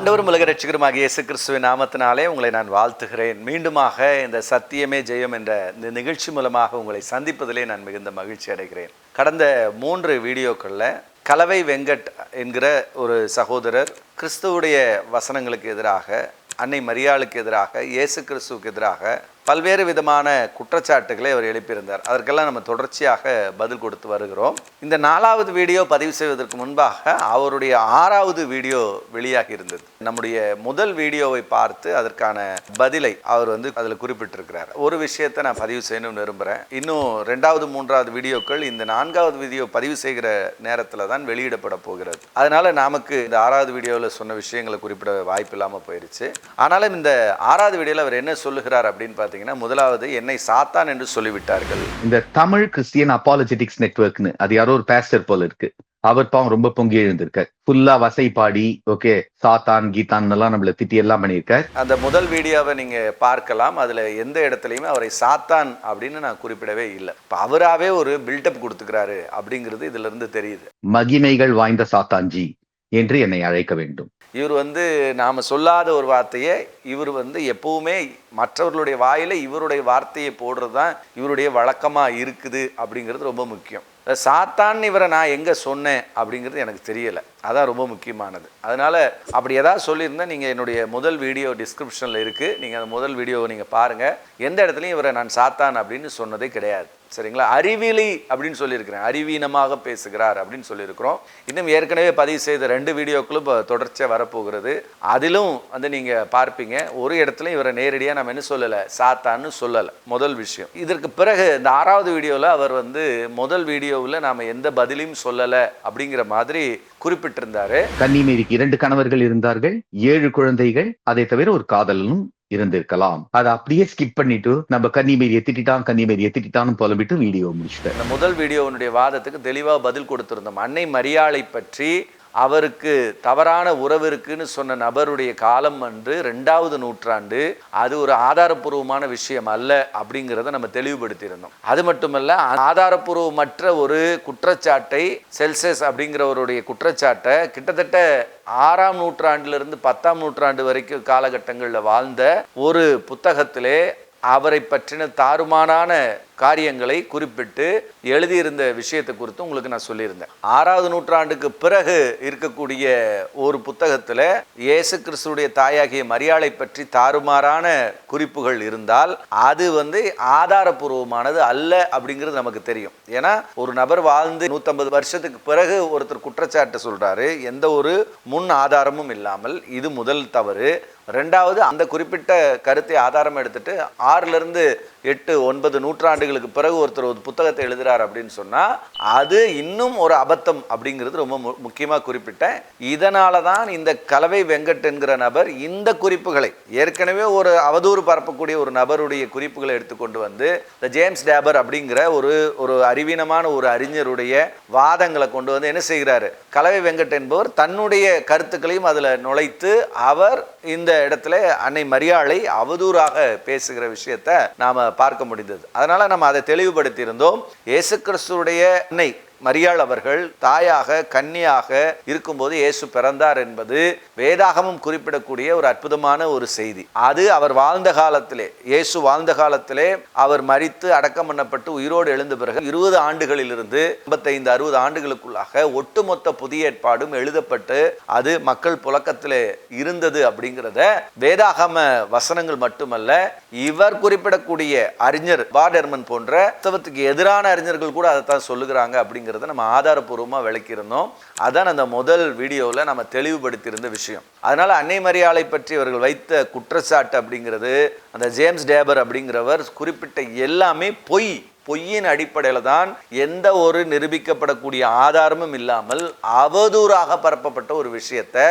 ஆண்டவரும் உலக ரட்சகருமாகிய இயேசு கிறிஸ்துவின் நாமத்தினாலே உங்களை நான் வாழ்த்துகிறேன். மீண்டுமாக இந்த சத்தியமே ஜெயம் என்ற இந்த நிகழ்ச்சி மூலமாக உங்களை சந்திப்பதிலே நான் மிகுந்த மகிழ்ச்சி அடைகிறேன். கடந்த மூன்று வீடியோக்களில் கலவை வெங்கட் என்கிற ஒரு சகோதரர் கிறிஸ்துவுடைய வசனங்களுக்கு எதிராக அன்னை மரியாளுக்கு எதிராக இயேசு கிறிஸ்துவுக்கு எதிராக பல்வேறு விதமான குற்றச்சாட்டுகளை அவர் எழுப்பியிருந்தார். அதற்கெல்லாம் நம்ம தொடர்ச்சியாக பதில் கொடுத்து வருகிறோம். இந்த நாலாவது வீடியோ பதிவு செய்வதற்கு முன்பாக அவருடைய ஆறாவது வீடியோ வெளியாகி இருந்தது. நம்முடைய முதல் வீடியோவை பார்த்து அதற்கான பதிலை அவர் வந்து அதில் குறிப்பிட்டிருக்கிறார். ஒரு விஷயத்தை நான் பதிவு செய்யணும்னு விரும்புகிறேன் இன்னும் ரெண்டாவது மூன்றாவது வீடியோக்கள் இந்த நான்காவது வீடியோ பதிவு செய்கிற நேரத்தில் தான் வெளியிடப்பட போகிறது. அதனால நமக்கு இந்த ஆறாவது வீடியோவில் சொன்ன விஷயங்களை குறிப்பிட வாய்ப்பு இல்லாமல் போயிடுச்சு ஆனாலும் இந்த ஆறாவது வீடியோவில் அவர் என்ன சொல்லுகிறார் அப்படின்னு பார்த்தீங்கன்னா முதலாவது என்னை சாத்தான் என்று சொல்லிவிட்டார்கள். இந்த தமிழ் கிறிஸ்டியன் அப்பாலஜெட்டிக்ஸ் நெட்வொர்க்னு அது யாரோ ஒரு பேஸ்டர் போல இருக்கு. அவர் பாவம் ரொம்ப பொங்கி எழுந்திருக்கார். ஃபுல்லா வசை பாடி ஓகே சாத்தான் கீதான் எல்லாம் நம்மள திட்டி எல்லாம் பண்ணியிருக்கார். அந்த முதல் வீடியோவை நீங்கள் பார்க்கலாம். அதில் எந்த இடத்துலையுமே அவரை சாத்தான் அப்படின்னு நான் குறிப்பிடவே இல்லை. இப்போ அவராகவே ஒரு பில்டப் கொடுத்துக்கிறாரு அப்படிங்கிறது இதுல இருந்து தெரியுது. மகிமைகள் வாய்ந்த சாத்தான்ஜி என்று என்னை அழைக்க வேண்டும். இவர் வந்து நாம் சொல்லாத ஒரு வார்த்தையை இவர் வந்து எப்போவுமே மற்றவர்களுடைய வாயில் இவருடைய வார்த்தையை போடுறது தான் இவருடைய வழக்கமாக இருக்குது அப்படிங்கிறது ரொம்ப முக்கியம். சாத்தான் இவரை நான் எங்கே சொன்னேன் அப்படிங்கிறது எனக்கு தெரியலை. அதான் ரொம்ப முக்கியமானது. அதனால் அப்படி எதாவது சொல்லியிருந்தால் நீங்கள் என்னுடைய முதல் வீடியோ டிஸ்கிரிப்ஷனில் இருக்குது நீங்கள் அந்த முதல் வீடியோவை நீங்கள் பாருங்கள் எந்த இடத்துலையும் இவரை நான் சாத்தான் அப்படின்னு சொன்னதே கிடையாது. சரிங்களா? அறிவிலி அப்படின்னு சொல்லியிருக்கிறேன். அறிவீனமாக பேசுகிறார் அப்படின்னு சொல்லியிருக்கிறோம். இன்னும் ஏற்கனவே பதிவு செய்த ரெண்டு வீடியோக்களும் இப்போ தொடர்ச்சியாக வரப்போகிறது. அதிலும் வந்து நீங்கள் பார்ப்பீங்க. ஒரு இடத்துல இவரை நேரடியாக நம்ம என்ன சொல்லலை? சாத்தான்னு சொல்லலை. முதல் விஷயம். இதற்கு பிறகு இந்த ஆறாவது வீடியோவில் அவர் வந்து முதல் வீடியோவில் நாம் எந்த பதிலையும் சொல்லலை அப்படிங்கிற மாதிரி குறிப்பிட்டிருந்தாரு. கன்னிமேரிக்கு இரண்டு கணவர்கள் இருந்தார்கள். ஏழு குழந்தைகள். அதை தவிர ஒரு காதலனும் இருந்திருக்கலாம். அதை அப்படியே ஸ்கிப் பண்ணிட்டு நம்ம கன்னிமேரியை திட்டான் கன்னிமேரியை எத்திட்டான்னு புலம்பிட்டு வீடியோ முடிச்சுட்டேன். முதல் வீடியோனுடைய வாதத்துக்கு தெளிவாக பதில் கொடுத்திருந்தோம். அன்னை மரியாதை பற்றி அவருக்கு தவறான உறவு இருக்குன்னு சொன்ன நபருடைய காலம் வந்து ரெண்டாவது நூற்றாண்டு. அது ஒரு ஆதாரப்பூர்வமான விஷயம் அல்ல அப்படிங்கிறத நம்ம தெளிவுபடுத்தியிருந்தோம். அது மட்டுமல்ல ஆதாரப்பூர்வமற்ற ஒரு குற்றச்சாட்டை செல்சஸ் அப்படிங்கிறவருடைய குற்றச்சாட்டை கிட்டத்தட்ட ஆறாம் நூற்றாண்டிலிருந்து பத்தாம் நூற்றாண்டு வரைக்கும் காலகட்டங்களில் வாழ்ந்த ஒரு புத்தகத்திலே அவரை பற்றின தாறுமாறான காரியங்களை குறிப்பிட்டு எழுதியிருந்த விஷயத்தை குறித்து உங்களுக்கு நான் சொல்லியிருந்தேன். ஆறாவது நூற்றாண்டுக்கு பிறகு இருக்கக்கூடிய ஒரு புத்தகத்தில் இயேசு கிறிஸ்துடைய தாயாகிய மரியாளை பற்றி தாறுமாறான குறிப்புகள் இருந்தால் அது வந்து ஆதாரபூர்வமானது அல்ல அப்படிங்கிறது நமக்கு தெரியும். ஏன்னா ஒரு நபர் வாழ்ந்து நூற்றம்பது வருஷத்துக்கு பிறகு ஒருத்தர் குற்றச்சாட்டு சொல்கிறாரு எந்த ஒரு முன் ஆதாரமும் இல்லாமல் இது முதல் தவறு. ரெண்டாவது அந்த குறிப்பிட்ட கருத்தை ஆதாரம் எடுத்துட்டு ஆறுலேருந்து எட்டு ஒன்பது ஆண்டுகளுக்கு பிறகு ஒருத்தர் ஒரு புத்தகத்தை எழுதுறார் அப்படின்னு சொன்னா அது இன்னும் ஒரு அபத்தம் அப்படிங்கிறது ரொம்ப முக்கியமாக முக்கியமா குறிப்பிட்டேன். இதனால தான் இந்த கலவை வெங்கட் என்கிற நபர் இந்த குறிப்புகளை ஏற்கனவே ஒரு அவதூறு பரப்பக்கூடிய ஒரு நபருடைய குறிப்புகளை எடுத்துக்கொண்டு வந்து இந்த ஜேம்ஸ் டேபர் அப்படிங்கிற ஒரு ஒரு அறிவீனமான ஒரு அறிஞருடைய வாதங்களை கொண்டு வந்து என்ன செய்கிறாரு? கலவை வெங்கட் என்பவர் தன்னுடைய கருத்துக்களையும் அதில் நுழைத்து அவர் இந்த இடத்துல அன்னை மரியாளை அவதூறாக பேசுகிற விஷயத்தை நாம பார்க்க முடிந்தது. அதனால நம்ம அதை தெளிவுபடுத்தியிருந்தோம். இயேசு கிறிஸ்துடைய அன்னை மரியாள் அவர்கள் தாயாக கன்னியாக இருக்கும்போது இயேசு பிறந்தார் என்பது வேதாகமும் குறிப்பிடக்கூடிய ஒரு அற்புதமான ஒரு செய்தி. அது அவர் வாழ்ந்த காலத்திலே இயேசு வாழ்ந்த காலத்திலே அவர் மறித்து அடக்கம் பண்ணப்பட்டு உயிரோடு எழுந்த பிறகு இருபது ஆண்டுகளிலிருந்து ஐம்பத்தைந்து அறுபது ஆண்டுகளுக்குள்ளாக ஒட்டுமொத்த புதிய ஏற்பாடும் எழுதப்பட்டு அது மக்கள் புழக்கத்திலே இருந்தது அப்படிங்கிறத வேதாகம வசனங்கள் மட்டுமல்ல இவர் குறிப்பிடக்கூடிய அறிஞர் பாடர்மன் போன்ற கிறிஸ்தவத்துக்கு எதிரான அறிஞர்கள் கூட அதைத்தான் சொல்லுகிறாங்க அப்படிங்கிறத நம்ம ஆதாரப்பூர்வமாக விளக்கியிருந்தோம். அதான் அந்த முதல் வீடியோவில் நம்ம தெளிவுபடுத்தியிருந்த விஷயம். அதனால் அன்னை மரியாளை பற்றி அவர்கள் வைத்த குற்றச்சாட்டு அப்படிங்கிறது அந்த ஜேம்ஸ் டேபர் அப்படிங்கிறவர் குறிப்பிட்ட எல்லாமே பொய் பொய்யின் அடிப்படையில் தான் எந்த ஒரு நிரூபிக்கப்படக்கூடிய ஆதாரமும் இல்லாமல் அவதூறாக பரப்பப்பட்ட ஒரு விஷயத்தை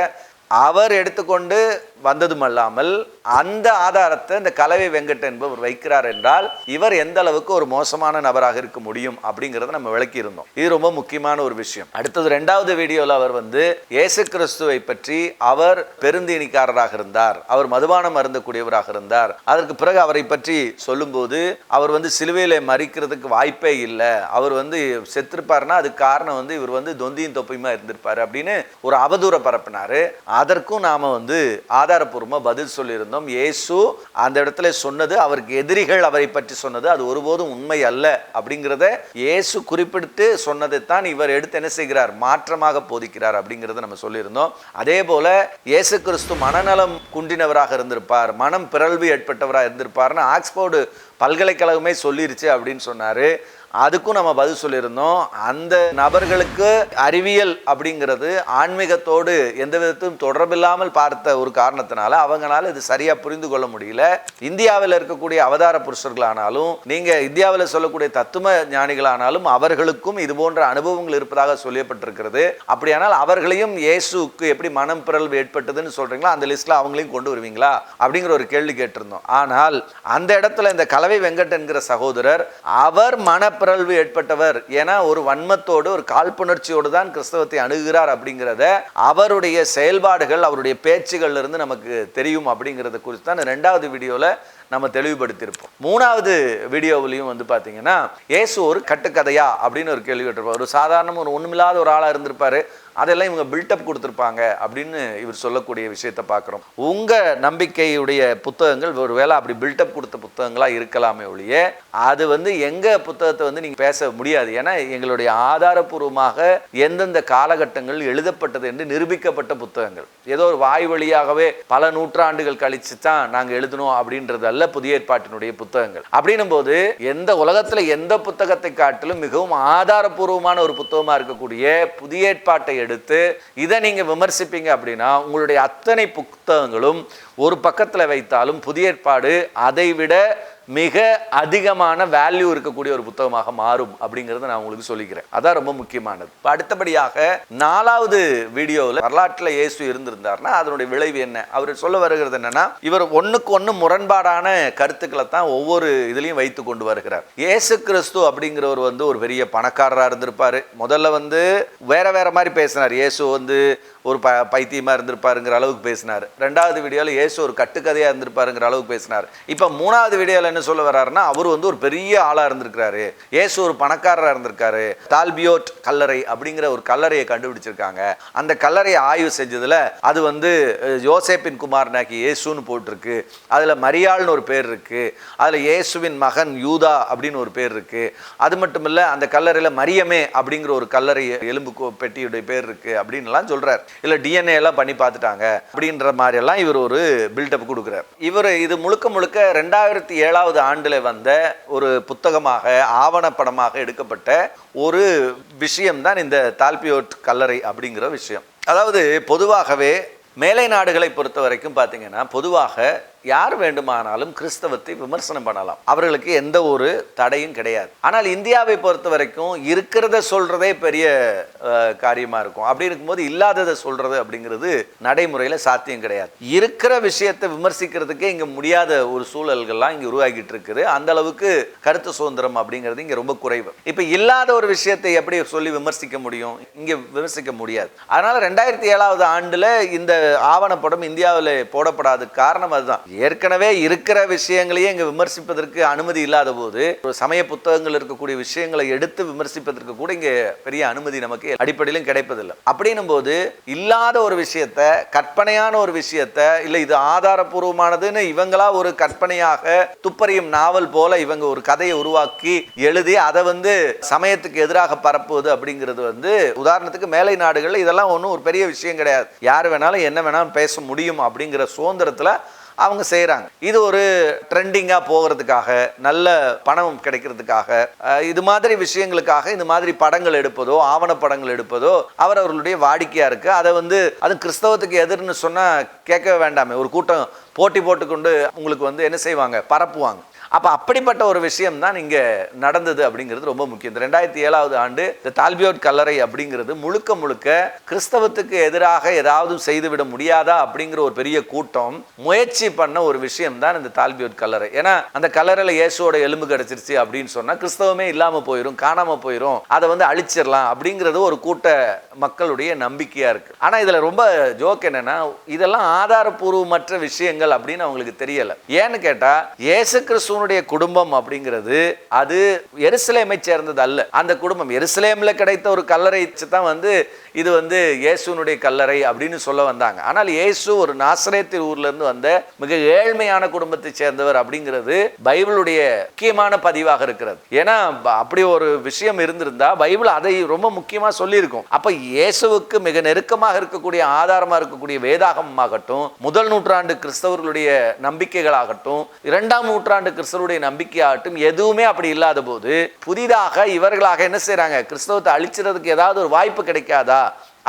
அவர் எடுத்துக்கொண்டு வந்ததும் அல்லாமல் அந்த ஆதாரத்தை இந்த கலவை வெங்கட் என்பவர் வைக்கிறார் என்றால் இவர் எந்த அளவுக்கு ஒரு மோசமான நபராக இருக்க முடியும் அப்படிங்கிறத நம்ம விளக்கி இருந்தோம் இது ரொம்ப முக்கியமான ஒரு விஷயம். அடுத்தது ரெண்டாவது வீடியோவில் அவர் வந்து இயேசு கிறிஸ்துவை பற்றி அவர் பெருந்தீனிக்காரராக இருந்தார். அவர் மதுபானம் அருந்தக்கூடியவராக இருந்தார். அதற்கு பிறகு அவரை பற்றி சொல்லும்போது அவர் வந்து சிலுவையில மறிக்கிறதுக்கு வாய்ப்பே இல்லை. அவர் வந்து செத்திருப்பாருன்னா அதுக்கு காரணம் வந்து இவர் வந்து தொந்தியும் தொப்பையுமா இருந்திருப்பார் அப்படின்னு ஒரு அவதூற பரப்பினார். அதற்கும் நாம் வந்து ஆதாரபூர்வமாக பதில் சொல்லியிருந்தோம். இயேசு அந்த இடத்துல சொன்னது அவருக்கு எதிரிகள் அவரை பற்றி சொன்னது அது ஒருபோதும் உண்மை அல்ல அப்படிங்கிறத இயேசு குறிப்பிட்டு சொன்னதைத்தான் இவர் எடுத்து என்ன செய்கிறார்? மாற்றமாக போதிக்கிறார் அப்படிங்கிறத நம்ம சொல்லியிருந்தோம். அதே போல இயேசு கிறிஸ்து மனநலம் குன்றினவராக இருந்திருப்பார் மனம் பிறழ்வு ஏற்பட்டவராக இருந்திருப்பார்னு ஆக்ஸ்போர்டு பல்கலைக்கழகமே சொல்லிருச்சு அப்படின்னு சொன்னார். அதுக்கும் நம்ம பதில் சொல்லியிருந்தோம். அந்த நபர்களுக்கு அறிவியல் அப்படிங்கிறது ஆன்மீகத்தோடு எந்த விதத்தையும் தொடர்பில்லாமல் பார்த்த ஒரு காரணத்தினால அவங்களால இது சரியா புரிந்து கொள்ள முடியல. இந்தியாவில் இருக்கக்கூடிய அவதார புருஷர்களானாலும் நீங்க இந்தியாவில் சொல்லக்கூடிய தத்துவ ஞானிகளானாலும் அவர்களுக்கும் இது போன்ற அனுபவங்கள் இருப்பதாக சொல்லப்பட்டிருக்கிறது. அப்படியானால் அவர்களையும் இயேசுக்கு எப்படி மனம் பிறழ்வு ஏற்பட்டதுன்னு சொல்றீங்களா? அந்த லிஸ்ட்ல அவங்களையும் கொண்டு வருவீங்களா? அப்படிங்கிற ஒரு கேள்வி கேட்டிருந்தோம். ஆனால் அந்த இடத்துல இந்த கலவை வெங்கட் என்கிற சகோதரர் அவர் மன மனப்பிறழ்வு ஏற்பட்டவர். ஏன்னா ஒரு வன்மத்தோடு ஒரு காழ்ப்புணர்ச்சியோடு தான் கிறிஸ்தவத்தை அணுகுகிறார் அப்படிங்கிறத அவருடைய செயல்பாடுகள் அவருடைய பேச்சுகள்ல இருந்து நமக்கு தெரியும் அப்படிங்கிறத குறித்து தான் இந்த ரெண்டாவது வீடியோவில் நம்ம தெளிவுபடுத்தியிருப்போம். மூணாவது வீடியோவிலையும் வந்து பார்த்தீங்கன்னா இயேசு ஒரு கட்டுக்கதையா? அப்படின்னு ஒரு கேள்வி கேட்டிருப்பார். ஒரு சாதாரண ஒரு ஒன்றுமில்லாத ஒரு ஆளாக இருந்திருப்பார். அதெல்லாம் இவங்க பில்டப் கொடுத்துருப்பாங்க அப்படின்னு இவர் சொல்லக்கூடிய விஷயத்தை பார்க்குறோம். உங்கள் நம்பிக்கையுடைய புத்தகங்கள் ஒரு வேளை அப்படி பில்டப் கொடுத்த புத்தகங்களாக இருக்கலாமே ஒழிய அது வந்து எங்கள் புத்தகத்தை வந்து நீங்கள் பேச முடியாது. ஏன்னா எங்களுடைய ஆதாரபூர்வமாக எந்தெந்த காலகட்டங்கள் எழுதப்பட்டது என்று நிரூபிக்கப்பட்ட புத்தகங்கள். ஏதோ ஒரு வாய் வழியாகவே பல நூற்றாண்டுகள் கழிச்சு தான் நாங்கள் எழுதணும் அப்படின்றது அல்ல புதிய ஏற்பாட்டினுடைய புத்தகங்கள். அப்படின்னும் போது எந்த உலகத்தில் எந்த புத்தகத்தை காட்டிலும் மிகவும் ஆதாரபூர்வமான ஒரு புத்தகமாக இருக்கக்கூடிய புதிய ஏற்பாட்டை எடுத்து இதை நீங்கள் விமர்சிப்பீங்க அப்படின்னா உங்களுடைய அத்தனை புத்தகங்களும் ஒரு பக்கத்தில் வைத்தாலும் புதிய ஏற்பாடு அதை விட மிக அதிகமான வேல்யூ இருக்கக்கூடிய ஒரு புத்தகமாக மாறும் அப்படிங்கிறத நான் உங்களுக்கு சொல்லிக்கிறேன். அதான் ரொம்ப முக்கியமானது. இப்போ அடுத்தபடியாக நாலாவது வீடியோவில் வரலாற்றில் இயேசு இருந்திருந்தார்னா அதனுடைய விளைவு என்ன? அவர் சொல்ல வருகிறது என்னன்னா இவர் ஒன்றுக்கு ஒன்று முரண்பாடான கருத்துக்களை தான் ஒவ்வொரு இதுலையும் வைத்து கொண்டு வருகிறார். இயேசு கிறிஸ்து அப்படிங்கிறவர் வந்து ஒரு பெரிய பணக்காரராக இருந்திருப்பார். முதல்ல வந்து வேற வேற மாதிரி பேசினார். இயேசு வந்து ஒரு ப பைத்தியமாக இருந்திருப்பாருங்கிற அளவுக்கு பேசினார். ரெண்டாவது வீடியோவில் ஏசு ஒரு கட்டுக்கதையாக இருந்திருப்பாருங்கிற அளவுக்கு பேசினார். இப்போ மூணாவது வீடியோவில் என்ன சொல்ல வர்றாருன்னா அவர் வந்து ஒரு பெரிய ஆளாக இருந்திருக்கிறாரு. இயேசு ஒரு பணக்காரராக இருந்திருக்காரு. தால்பியோட் கல்லறை அப்படிங்கிற ஒரு கல்லறையை கண்டுபிடிச்சிருக்காங்க. அந்த கல்லறையை ஆய்வு செஞ்சதில் அது வந்து யோசேப்பின் குமார் நாக்கி ஏசுன்னு போட்டிருக்கு. அதில் மரியாள்னு ஒரு பேர் இருக்குது அதில் இயேசுவின் மகன் யூதா அப்படின்னு ஒரு பேர் இருக்குது அது மட்டும் இல்லை அந்த கல்லறையில் மரியமே அப்படிங்கிற ஒரு கல்லறை எலும்பு பெட்டியுடைய பேர் இருக்குது அப்படின்லாம் சொல்கிறார் இல்லை டிஎன்ஏ எல்லாம் பண்ணி பார்த்துட்டாங்க அப்படின்ற மாதிரி எல்லாம் இவர் ஒரு பில்டப் கொடுக்குறார். இவர் இது முழுக்க முழுக்க ரெண்டாயிரத்தி ஏழாவது ஆண்டில் வந்த ஒரு புத்தகமாக ஆவணப்படமாக எடுக்கப்பட்ட ஒரு விஷயம்தான் இந்த தால்பியோட் கல்லறை அப்படிங்கிற விஷயம். அதாவது பொதுவாகவே மேலை நாடுகளை பொறுத்த வரைக்கும் பார்த்தீங்கன்னா பொதுவாக யார் வேண்டுமானாலும் கிறிஸ்தவத்தை விமர்சனம் பண்ணலாம். அவர்களுக்கு எந்த ஒரு தடையும் கிடையாது. ஆனால் இந்தியாவை பொறுத்த வரைக்கும் இருக்கிறத சொல்றதே பெரிய காரியமாக காரியமா இருக்கும். அப்படி இருக்கும்போது இல்லாததை சொல்றது அப்படிங்கிறது நடைமுறையில் சாத்தியம் கிடையாது. இருக்கிற விஷயத்தை விமர்சிக்கிறதுக்கே இங்க முடியாத ஒரு சூழல்கள்லாம் இங்க உருவாகிட்டு இருக்குது. அந்த அளவுக்கு கருத்து சுதந்திரம் அப்படிங்கிறது இங்க ரொம்ப குறைவு. இப்ப இல்லாத ஒரு விஷயத்தை எப்படி சொல்லி விமர்சிக்க முடியும்? இங்க விமர்சிக்க முடியாது. அதனால ரெண்டாயிரத்தி ஏழாவது ஆண்டுல இந்த ஆவணப்படம் இந்தியாவில் போடப்படாத காரணம் அதுதான். ஏற்கனவே இருக்கிற விஷயங்களையே இங்கே விமர்சிப்பதற்கு அனுமதி இல்லாத போது ஒரு சமய புத்தகங்கள் இருக்கக்கூடிய விஷயங்களை எடுத்து விமர்சிப்பதற்கு கூட இங்கே பெரிய அனுமதி நமக்கு அடிப்படையிலும் கிடைப்பதில்லை. அப்படின்னும் போது இல்லாத ஒரு விஷயத்த கற்பனையான ஒரு விஷயத்த இல்லை இது ஆதாரபூர்வமானதுன்னு இவங்களா ஒரு கற்பனையாக துப்பறியும் நாவல் போல இவங்க ஒரு கதையை உருவாக்கி எழுதி அதை வந்து சமயத்துக்கு எதிராக பரப்புவது அப்படிங்கிறது வந்து உதாரணத்துக்கு மேலை நாடுகளில் இதெல்லாம் ஒன்றும் ஒரு பெரிய விஷயம் கிடையாது. யார் வேணாலும் என்ன வேணாலும் பேச முடியும் அப்படிங்கிற சுதந்திரத்தில் அவங்க செய்கிறாங்க இது ஒரு ட்ரெண்டிங்காக போகிறதுக்காக நல்ல பணம் கிடைக்கிறதுக்காக இது மாதிரி விஷயங்களுக்காக இந்த மாதிரி படங்கள் எடுப்பதோ ஆவணப்படங்கள் எடுப்பதோ அவர் அவர்களுடைய வாடிக்கையாக இருக்குது அதை வந்து அது கிறிஸ்தவத்துக்கு எதிர்னு சொன்னால் கேட்கவே வேண்டாமே. ஒரு கூட்டம் போட்டி போட்டுக்கொண்டு உங்களுக்கு வந்து என்ன செய்வாங்க? பரப்புவாங்க. அப்போ அப்படிப்பட்ட ஒரு விஷயம் தான் இங்கே நடந்தது அப்படிங்கிறது ரொம்ப முக்கியம். இந்த ரெண்டாயிரத்தி ஏழாவது ஆண்டு இந்த தால்பியோட் கல்லறை அப்படிங்கிறது முழுக்க முழுக்க கிறிஸ்தவத்துக்கு எதிராக ஏதாவது செய்துவிட முடியாதா அப்படிங்கிற ஒரு பெரிய கூட்டம் முயற்சி பண்ண ஒரு விஷயம் தான் இந்த தால்பியோட் கல்லறை. ஏன்னா அந்த கல்லறையில் இயேசுவோட எலும்பு கிடச்சிருச்சு அப்படின்னு சொன்னால் கிறிஸ்தவமே இல்லாமல் போயிடும் காணாமல் போயிடும் அதை வந்து அழிச்சிடலாம் அப்படிங்கிறது ஒரு கூட்ட மக்களுடைய நம்பிக்கையாக இருக்குது ஆனால் இதில் ரொம்ப ஜோக் என்னென்னா இதெல்லாம் ஆதாரபூர்வமற்ற விஷயங்கள் அப்படின்னு அவங்களுக்கு தெரியலை. ஏன்னு கேட்டா இயேசு கிறிஸ்துவனுடைய குடும்பம் அப்படிங்கிறது அது எருசலேமை சேர்ந்தது அல்ல. அந்த குடும்பம் எருசலேமில் கிடைத்த ஒரு கல்லறை தான் வந்து இது வந்து இயேசுனுடைய கல்லறை அப்படின்னு சொல்ல வந்தாங்க. ஆனால் இயேசு ஒரு நாசரேத்து ஊர்ல இருந்து வந்த மிக ஏழ்மையான குடும்பத்தை சேர்ந்தவர் அப்படிங்கிறது பைபிளுடைய முக்கியமான பதிவாக இருக்கிறது. ஏன்னா அப்படி ஒரு விஷயம் இருந்திருந்தா பைபிள் அதை ரொம்ப முக்கியமாக சொல்லியிருக்கும். அப்போ இயேசுவுக்கு மிக நெருக்கமாக இருக்கக்கூடிய ஆதாரமாக இருக்கக்கூடிய வேதாகமாகட்டும் முதல் நூற்றாண்டு கிறிஸ்தவர்களுடைய நம்பிக்கைகளாகட்டும் இரண்டாம் நூற்றாண்டு கிறிஸ்தவருடைய நம்பிக்கையாகட்டும் எதுவுமே அப்படி இல்லாத போது புதிதாக இவர்களாக என்ன செய்கிறாங்க கிறிஸ்தவத்தை அழிச்சிறதுக்கு ஏதாவது ஒரு வாய்ப்பு கிடைக்காதா?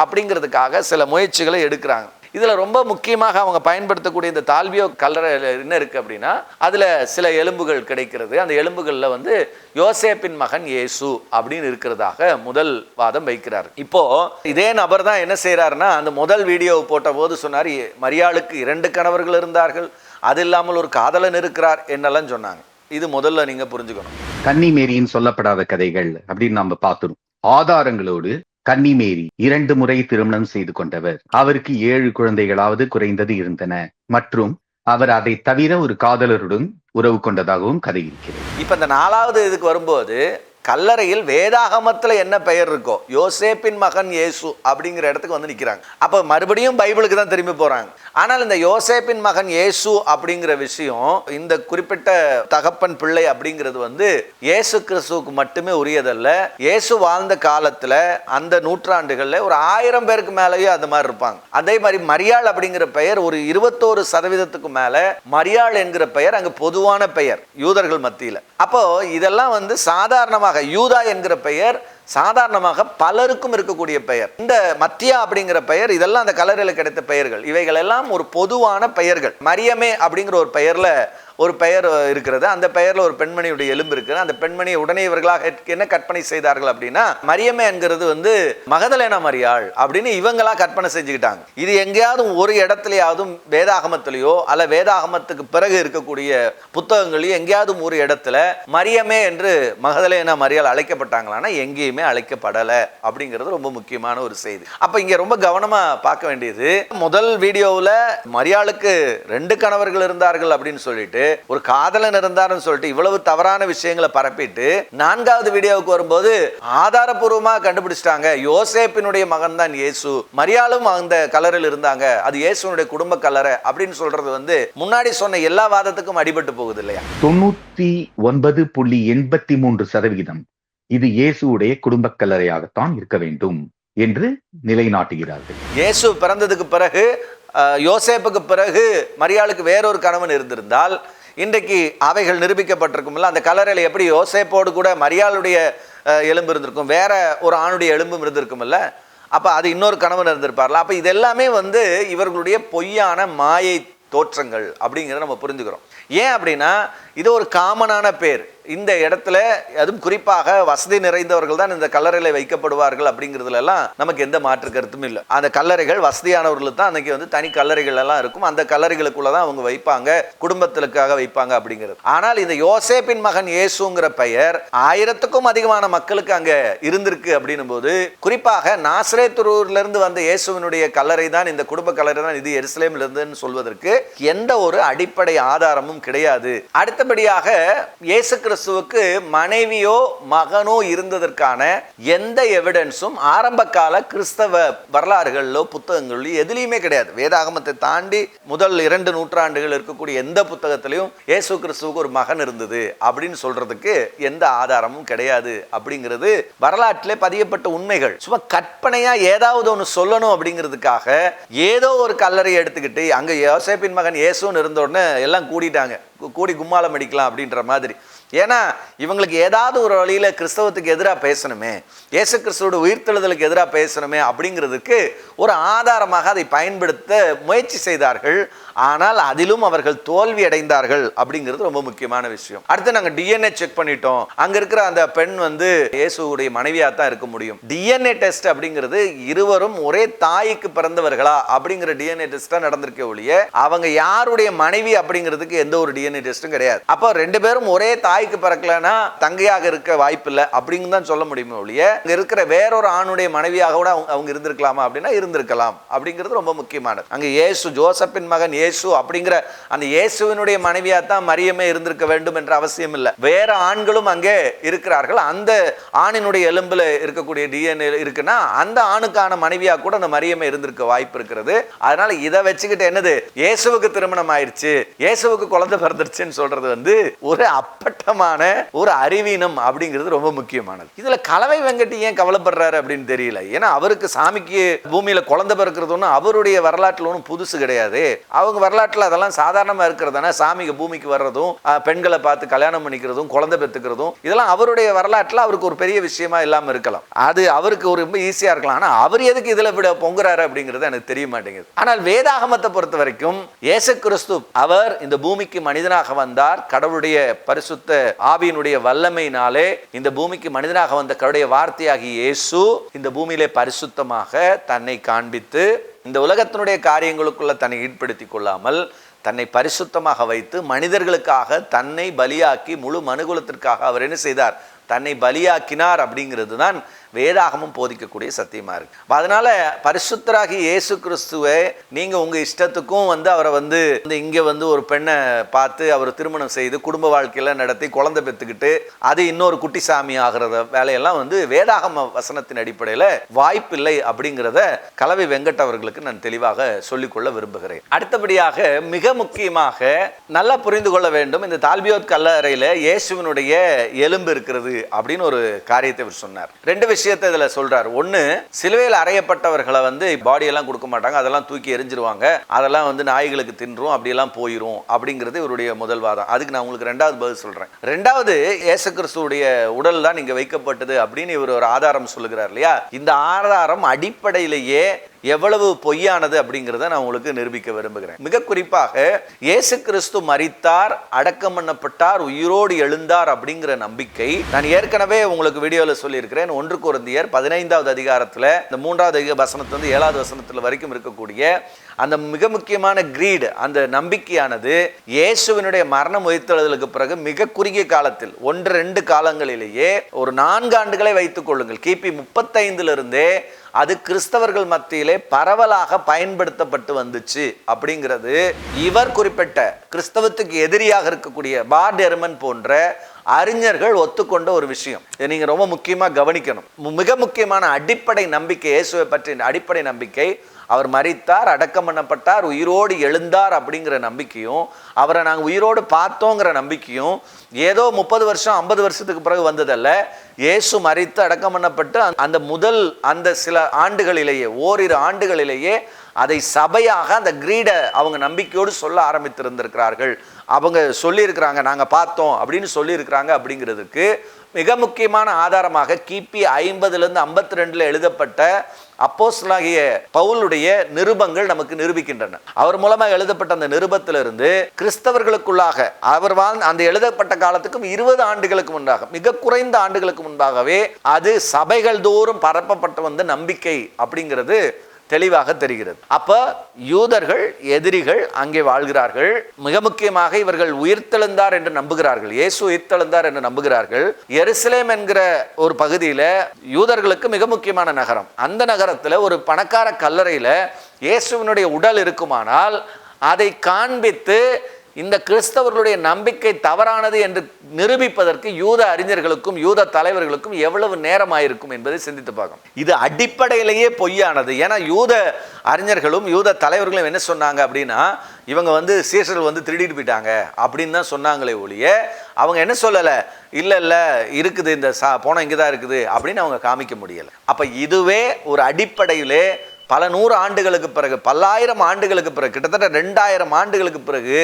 அப்படிங்கிறதுக்காக சில முயற்சிகளை எடுக்கிறாங்க. இதில் ரொம்ப முக்கியமாக அவங்க பயன்படுத்தக்கூடிய இந்த தால்வியோ கல்லறை என்ன இருக்கு அப்படின்னா அதில் சில எலும்புகள் கிடைக்கிறது. அந்த எலும்புகளில் வந்து யோசேப்பின் மகன் இயேசு அப்படின்னு இருக்கிறதாக முதல் வாதம் வைக்கிறார். இப்போ இதே நபர் தான் என்ன செய்கிறாருன்னா அந்த முதல் வீடியோவை போட்ட போது சொன்னார் மரியாளுக்கு இரண்டு கணவர்கள் இருந்தார்கள். அது இல்லாமல் ஒரு காதலன் இருக்கிறார் என்னெல்லாம் சொன்னாங்க? இது முதல்ல நீங்க புரிஞ்சுக்கணும். கன்னிமேரியின் சொல்லப்படாத கதைகள் அப்படின்னு நம்ம பார்த்துரும் ஆதாரங்களோடு கன்னிமேரி இரண்டு முறை திருமணம் செய்து கொண்டவர். அவருக்கு ஏழு குழந்தைகளாவது குறைந்தது இருந்தன. மற்றும் அவர் அதை தவிர ஒரு காதலருடன் உறவு கொண்டதாகவும் கதை இருக்கிறது. இப்ப இந்த நாலாவது இதுக்கு வரும்போது கல்லறையில் வேதாகமத்தில் என்ன பெயர் இருக்கோ யோசேப்பின் மகன் இயேசு அப்படிங்கிற இடத்துக்கு வந்து நிற்கிறாங்க அப்போ மறுபடியும் பைபிளுக்கு தான் திரும்பி போகிறாங்க ஆனால் இந்த யோசேப்பின் மகன் இயேசு அப்படிங்கிற விஷயம் இந்த குறிப்பிட்ட தகப்பன் பிள்ளை அப்படிங்கிறது வந்து இயேசு கிறிஸ்துவுக்கு மட்டுமே உரியதல்ல. இயேசு வாழ்ந்த காலத்தில் அந்த நூற்றாண்டுகளில் ஒரு ஆயிரம் பேருக்கு மேலேயே அது மாதிரி இருப்பாங்க. அதே மாதிரி மரியாள் அப்படிங்கிற பெயர் ஒரு இருபத்தோரு சதவீதத்துக்கு மேலே மரியாள் என்கிற பெயர் அங்கே பொதுவான பெயர் யூதர்கள் மத்தியில். அப்போ இதெல்லாம் வந்து சாதாரணமாக யூதா என்கிற பெயர் சாதாரணமாக பலருக்கும் இருக்கக்கூடிய பெயர். இந்த மத்தியா அப்படிங்கிற பெயர் இதெல்லாம் அந்த கலரில் கிடைத்த பெயர்கள். இவைகள் எல்லாம் ஒரு பொதுவான பெயர்கள். மரியமே அப்படிங்கிற ஒரு பெயர்ல ஒரு பெயர் இருக்கிறது. அந்த பெயரில் ஒரு பெண்மணியுடைய எலும்பு இருக்குது. அந்த பெண்மணியை உடனே இவர்களாக என்ன கற்பனை செய்தார்கள் அப்படின்னா மரியமே என்கிறது வந்து மகதலேனா மரியாள் அப்படின்னு இவங்களா கற்பனை செஞ்சுக்கிட்டாங்க. இது எங்கேயாவது ஒரு இடத்துலையாவதும் வேதாகமத்திலேயோ அல்ல வேதாகமத்துக்கு பிறகு இருக்கக்கூடிய புத்தகங்களையும் எங்கேயாவது ஒரு இடத்துல மரியமே என்று மகதலேனா மரியாள் அழைக்கப்பட்டாங்களான்னா எங்கேயுமே அழைக்கப்படலை அப்படிங்கிறது ரொம்ப முக்கியமான ஒரு செய்தி. அப்போ இங்கே ரொம்ப கவனமாக பார்க்க வேண்டியது முதல் வீடியோவில் மரியாளுக்கு ரெண்டு கணவர்கள் இருந்தார்கள் அப்படின்னு சொல்லிட்டு ஒரு காதலன் இருந்தாருன்னு சொல்லிட்டு இவ்வளவு தவறான விஷயங்களை பரப்பிட்டு நான்காவது வீடியோவுக்கு வரும்போது ஆதாரபூர்வமா கண்டுபிடிச்சிட்டாங்க. யோசேப்பினுடைய மகன் தான் இயேசு. மரியாளும் அந்த கலரில் இருந்தாங்க. அது இயேசுனுடைய குடும்ப கலரை அப்படின்னு சொல்றது வந்து முன்னாடி சொன்ன எல்லா வாதத்துக்கும் அடிபட்டு போகுது இல்லையா? தொண்ணூத்தி ஒன்பது புள்ளி எண்பத்தி மூன்று சதவிகிதம் இது இயேசுவுடைய குடும்ப கல்லறையாகத்தான் இருக்க வேண்டும் என்று நிலைநாட்டுகிறார்கள். இயேசு பிறந்ததுக்கு பிறகு யோசேப்புக்கு பிறகு மரியாளுக்கு வேறொரு கணவன் இருந்திருந்தால் இன்றைக்கு அவைகள் நிரூபிக்கப்பட்டிருக்கும்ல அந்த கலரையில் எப்படி யோசேப்போடு கூட மரியாளுடைய எலும்பு இருந்திருக்கும். வேற ஒரு ஆணுடைய எலும்பும் இருந்திருக்கும்ல. அப்போ அது இன்னொரு கணவன் இருந்திருப்பார்ல. அப்போ இதெல்லாமே வந்து இவர்களுடைய பொய்யான மாயை தோற்றங்கள் அப்படிங்கிறத நம்ம புரிஞ்சுக்கிறோம். ஏன் அப்படின்னா இது ஒரு காமனான பேர். இந்த இடத்துல அதுவும் குறிப்பாக வசதி நிறைந்தவர்கள் தான் இந்த கல்லறையில் வைக்கப்படுவார்கள் அப்படிங்கிறதுலலாம் நமக்கு எந்த மாற்று கருத்தும் இல்லை. அந்த கல்லறைகள் வசதியானவர்களுக்கு தான் அன்னைக்கு வந்து தனி கல்லறைகள் எல்லாம் இருக்கும். அந்த கல்லறைகளுக்குள்ள தான் அவங்க வைப்பாங்க குடும்பத்திற்காக வைப்பாங்க அப்படிங்கிறது. ஆனால் இந்த யோசேப்பின் மகன் இயேசுங்கிற பெயர் ஆயிரத்துக்கும் அதிகமான மக்களுக்கு அங்க இருந்திருக்கு அப்படின்னும் போது குறிப்பாக நாசரேத்துரூர்லேருந்து வந்த இயேசுவினுடைய கல்லறை தான் இந்த குடும்ப கல்லறை தான் இது எருசலேம்லேருந்துன்னு சொல்வதற்கு எந்த ஒரு அடிப்படை ஆதாரமும் கிடையாது. அடுத்தபடியாக இயேசு கிறிஸ்துவுக்கு மனைவியோ மகனோ இருந்ததற்கான எந்த எவிடன்ஸும் ஆரம்ப கால கிறிஸ்தவ வரலாறுகளிலோ புத்தகங்களிலோ எதுலேயுமே கிடையாது. வேதாகமத்தை தாண்டி முதல் இரண்டு நூற்றாண்டுகள் இருக்கக்கூடிய எந்த புத்தகத்திலையும் இயேசு கிறிஸ்துவுக்கு ஒரு மகன் இருந்தது அப்படின்னு சொல்றதுக்கு எந்த ஆதாரமும் கிடையாது அப்படிங்கிறது வரலாற்றிலே பதியப்பட்ட உண்மைகள். சும்மா கற்பனையா ஏதாவது ஒன்று சொல்லணும் அப்படிங்கிறதுக்காக ஏதோ ஒரு கல்லறை எடுத்துக்கிட்டு அங்க யோசேப்பின் மகன் இயேசுன்னு இருந்த உடனே எல்லாம் கூடிட்டாங்க. கூடி கும்மாளம் அடிக்கலாம் அப்படின்ற மாதிரி. ஏன்னா இவங்களுக்கு ஏதாவது ஒரு வழியில் கிறிஸ்தவத்துக்கு எதிராக பேசணுமே இயேசு கிறிஸ்துவோட உயிர்த்தெழுதலுக்கு எதிராக பேசணுமே அப்படிங்கிறதுக்கு ஒரு ஆதாரமாக அதை பயன்படுத்த முயற்சி செய்தார்கள். ஆனால் அதிலும் அவர்கள் தோல்வி அடைந்தார்கள் அப்படிங்கிறது ரொம்ப முக்கியமான விஷயம். அடுத்து நாங்கள் டிஎன்ஏ செக் பண்ணிட்டோம். அங்க இருக்கிற அந்த பெண் வந்து இயேசுவுடைய மனைவியாக தான் இருக்க முடியும். டிஎன்ஏ டெஸ்ட் அப்படிங்கிறது இருவரும் ஒரே தாய்க்கு பிறந்தவர்களா அப்படிங்கிற டிஎன்ஏ டெஸ்ட்டாக நடந்திருக்க ஒழிய அவங்க யாருடைய மனைவி அப்படிங்கிறதுக்கு எந்த ஒரு டிஎன்ஏ டெஸ்ட்டும் கிடையாது. அப்போ ரெண்டு பேரும் ஒரே தாய் தாய்க்கு பிறக்கலன்னா தங்கையாக இருக்க வாய்ப்பில்லை அப்படின்னு தான் சொல்ல முடியுமே ஒழிய அங்கே இருக்கிற வேறொரு ஆணுடைய மனைவியாக கூட அவங்க அவங்க இருந்திருக்கலாமா அப்படின்னா இருந்திருக்கலாம் அப்படிங்கிறது ரொம்ப முக்கியமானது. அங்கே இயேசு ஜோசப்பின் மகன் இயேசு அப்படிங்கிற அந்த இயேசுவினுடைய மனைவியாக தான் மரியமே இருந்திருக்க வேண்டும் என்ற அவசியம் இல்லை. வேற ஆண்களும் அங்கே இருக்கிறார்கள். அந்த ஆணினுடைய எலும்புல இருக்கக்கூடிய டிஎன்ஏ இருக்குன்னா அந்த ஆணுக்கான மனைவியாக கூட அந்த மரியமே இருந்திருக்க வாய்ப்பு இருக்கிறது. அதனால இதை வச்சுக்கிட்டு என்னது? இயேசுவுக்கு திருமணம் ஆயிடுச்சு இயேசுவுக்கு குழந்தை பிறந்துருச்சுன்னு சொல்றது வந்து ஒரு விதமான ஒரு அறிவீனம் அப்படிங்கிறது ரொம்ப முக்கியமானது. இதுல கலவை வெங்கட்டி ஏன் கவலைப்படுறாரு அப்படின்னு தெரியல. ஏன்னா அவருக்கு சாமிக்கு பூமியில குழந்தை பிறக்கிறது ஒன்றும் அவருடைய வரலாற்றில் ஒன்றும் புதுசு கிடையாது. அவங்க வரலாற்றில் அதெல்லாம் சாதாரணமா இருக்கிறதுனா சாமிக்கு பூமிக்கு வர்றதும் பெண்களை பார்த்து கல்யாணம் பண்ணிக்கிறதும் குழந்தை பெற்றுக்கிறதும் இதெல்லாம் அவருடைய வரலாற்றில் அவருக்கு ஒரு பெரிய விஷயமா இல்லாம இருக்கலாம். அது அவருக்கு ஒரு ரொம்ப ஈஸியா இருக்கலாம். ஆனா அவர் எதுக்கு இதுல விட பொங்குறாரு அப்படிங்கிறது எனக்கு தெரிய மாட்டேங்குது. ஆனால் வேதாகமத்தை பொறுத்த வரைக்கும் இயேசு கிறிஸ்து அவர் இந்த பூமிக்கு மனிதனாக வந்தார். கடவுளுடைய பரிசுத்த ஆவியினுடைய வல்லமையினாலே இந்த பூமிக்கு மனிதனாக வந்த கருடைய வார்த்தையாகிய இயேசு இந்த பூமியிலே பரிசுத்தமாக தன்னை காண்பித்து இந்த உலகத்தினுடைய காரியங்களுக்குள்ள தன்னை ஈடுபடுத்தி கொள்ளாமல் தன்னை பரிசுத்தமாக வைத்து மனிதர்களுக்காக தன்னை பலியாக்கி முழு மனுகுலத்திற்காக அவர் என்ன செய்தார்? தன்னை பலியாக்கினார் அப்படிங்கிறது தான் வேதாகமும் போதிக்கக்கூடிய சத்தியமாக இருக்கு. அப்போ அதனால் பரிசுத்தராகி இயேசு கிறிஸ்துவை நீங்கள் உங்கள் இஷ்டத்துக்கும் வந்து அவரை வந்து இந்த இங்கே வந்து ஒரு பெண்ணை பார்த்து அவர் திருமணம் செய்து குடும்ப வாழ்க்கையில நடத்தி குழந்தை பெற்றுக்கிட்டு அது இன்னொரு குட்டிசாமி ஆகிறத வேலையெல்லாம் வந்து வேதாகம வசனத்தின் அடிப்படையில் வாய்ப்பில்லை அப்படிங்கிறத கலவை வெங்கட் அவர்களுக்கு நான் தெளிவாக சொல்லிக்கொள்ள விரும்புகிறேன். அடுத்தபடியாக மிக முக்கியமாக நல்லா புரிந்து கொள்ள வேண்டும் இந்த தால்பியோத் கல்லறையில் இயேசுவினுடைய எலும்பு இருக்கிறது அப்படின்னு ஒரு காரியத்தை சொன்னார். ரெண்டு விஷயத்தை இதில் சொல்றார். ஒன்று சிலுவையில் அறையப்பட்டவர்களை வந்து பாடியெல்லாம் கொடுக்க மாட்டாங்க. அதெல்லாம் தூக்கி எரிஞ்சிருவாங்க அதெல்லாம் வந்து நாய்களுக்கு தின்றும் அப்படியெல்லாம் போயிடும் அப்படிங்கிறது இவருடைய முதல் வாதம். அதுக்கு நான் உங்களுக்கு ரெண்டாவது பதில் சொல்கிறேன் ரெண்டாவது இயேசு கிறிஸ்துடைய உடல் தான் இங்கே வைக்கப்பட்டது அப்படின்னு இவர் ஒரு ஆதாரம் சொல்லுகிறார் இல்லையா? இந்த ஆதாரம் அடிப்படையிலேயே எவ்வளவு பொய்யானது அப்படிங்கிறத நான் உங்களுக்கு நிரூபிக்க விரும்புகிறேன். மிக குறிப்பாக இயேசு கிறிஸ்து மரித்தார் அடக்கம் பண்ணப்பட்டார் உயிரோடு எழுந்தார் அப்படிங்கிற நம்பிக்கை நான் ஏற்கனவே உங்களுக்கு வீடியோவில் சொல்லியிருக்கிறேன். ஒன்று குருந்தியர் பதினைந்தாவது அதிகாரத்தில் இந்த மூன்றாவது அதிக வசனத்திலிருந்து ஏழாவது வசனத்தில் வரைக்கும் இருக்கக்கூடிய அந்த மிக முக்கியமான கிரீடு அந்த நம்பிக்கையானது இயேசுவினுடைய மரணம் உயிர்த்தெழுதலுக்கு பிறகு மிக குறுகிய காலத்தில் ஒன்று ரெண்டு காலங்களிலேயே ஒரு நான்கு ஆண்டுகளை வைத்துக் கொள்ளுங்கள். கிபி முப்பத்தைந்திலிருந்தே அது கிறிஸ்தவர்கள் மத்தியிலே பரவலாக பயன்படுத்தப்பட்டு வந்துச்சு அப்படிங்கிறது இவர் குறிப்பிட்ட கிறிஸ்தவத்துக்கு எதிரியாக இருக்கக்கூடிய பார்டெர்மன் போன்ற அறிஞர்கள் ஒத்துக்கொண்ட ஒரு விஷயம். இதை நீங்க ரொம்ப முக்கியமாக கவனிக்கணும். மிக முக்கியமான அடிப்படை நம்பிக்கை இயேசுவை பற்றிய அடிப்படை நம்பிக்கை அவர் மறித்தார் அடக்கம் பண்ணப்பட்டார் உயிரோடு எழுந்தார் அப்படிங்கிற நம்பிக்கையும் அவரை நாங்கள் உயிரோடு பார்த்தோங்கிற நம்பிக்கையும் ஏதோ முப்பது வருஷம் ஐம்பது வருஷத்துக்கு பிறகு வந்ததல்ல. இயேசு மறித்து அடக்கம் பண்ணப்பட்டு அந்த- அந்த முதல் அந்த சில ஆண்டுகளிலேயே ஓரிரு ஆண்டுகளிலேயே அதை சபையாக அந்த கிரீடை அவங்க நம்பிக்கையோடு சொல்ல ஆரம்பித்திருந்திருக்கிறார்கள். அவங்க சொல்லியிருக்கிறாங்க நாங்கள் பார்த்தோம் அப்படின்னு சொல்லியிருக்கிறாங்க அப்படிங்கிறதுக்கு மிக முக்கியமான ஆதாரமாக கிபி ஐம்பதுலேருந்து ஐம்பத்தி ரெண்டில் எழுதப்பட்ட அப்போஸ்லாகிய பவுலுடைய நிருபங்கள் நமக்கு நிரூபிக்கின்றன. அவர் மூலமாக எழுதப்பட்ட அந்த நிருபத்திலிருந்து கிறிஸ்தவர்களுக்குள்ளாக அவர் வாழ்ந்த அந்த எழுதப்பட்ட காலத்துக்கும் இருபது ஆண்டுகளுக்கு முன்பாக மிக குறைந்த ஆண்டுகளுக்கு முன்பாகவே அது சபைகள் தோறும் பரப்பப்பட்டு வந்த நம்பிக்கை அப்படிங்கிறது தெளிவாக தெரிகிறது. அப்ப யூதர்கள் எதிரிகள் அங்கே வாழ்கிறார்கள். மிக முக்கியமாக இவர்கள் உயிர்த்தெழுந்தார் என்று நம்புகிறார்கள். இயேசு உயிர்த்தெழுந்தார் என்று நம்புகிறார்கள். எருசலேம் என்கிற ஒரு பகுதியில் யூதர்களுக்கு மிக முக்கியமான நகரம். அந்த நகரத்தில் ஒரு பணக்கார கல்லறையில் இயேசுவினுடைய உடல் இருக்குமானால் அதை காண்பித்து இந்த கிறிஸ்தவர்களுடைய நம்பிக்கை தவறானது என்று நிரூபிப்பதற்கு யூத அறிஞர்களுக்கும் யூத தலைவர்களுக்கும் எவ்வளவு நேரமாயிருக்கும் என்பதை சிந்தித்து பார்க்கணும். இது அடிப்படையிலேயே பொய்யானது. ஏன்னா யூத அறிஞர்களும் யூத தலைவர்களும் என்ன சொன்னாங்க அப்படின்னா இவங்க வந்து சீசர்கள் வந்து திருடிட்டு போயிட்டாங்க அப்படின்னு தான் சொன்னாங்களே ஒழிய அவங்க என்ன சொல்லலை? இல்லை இல்லை இருக்குது இந்த சா போன இங்கே தான் இருக்குது அப்படின்னு அவங்க காமிக்க முடியலை. அப்போ இதுவே ஒரு அடிப்படையிலே பல நூறு ஆண்டுகளுக்கு பிறகு பல்லாயிரம் ஆண்டுகளுக்கு பிறகு கிட்டத்தட்ட ரெண்டாயிரம் ஆண்டுகளுக்கு பிறகு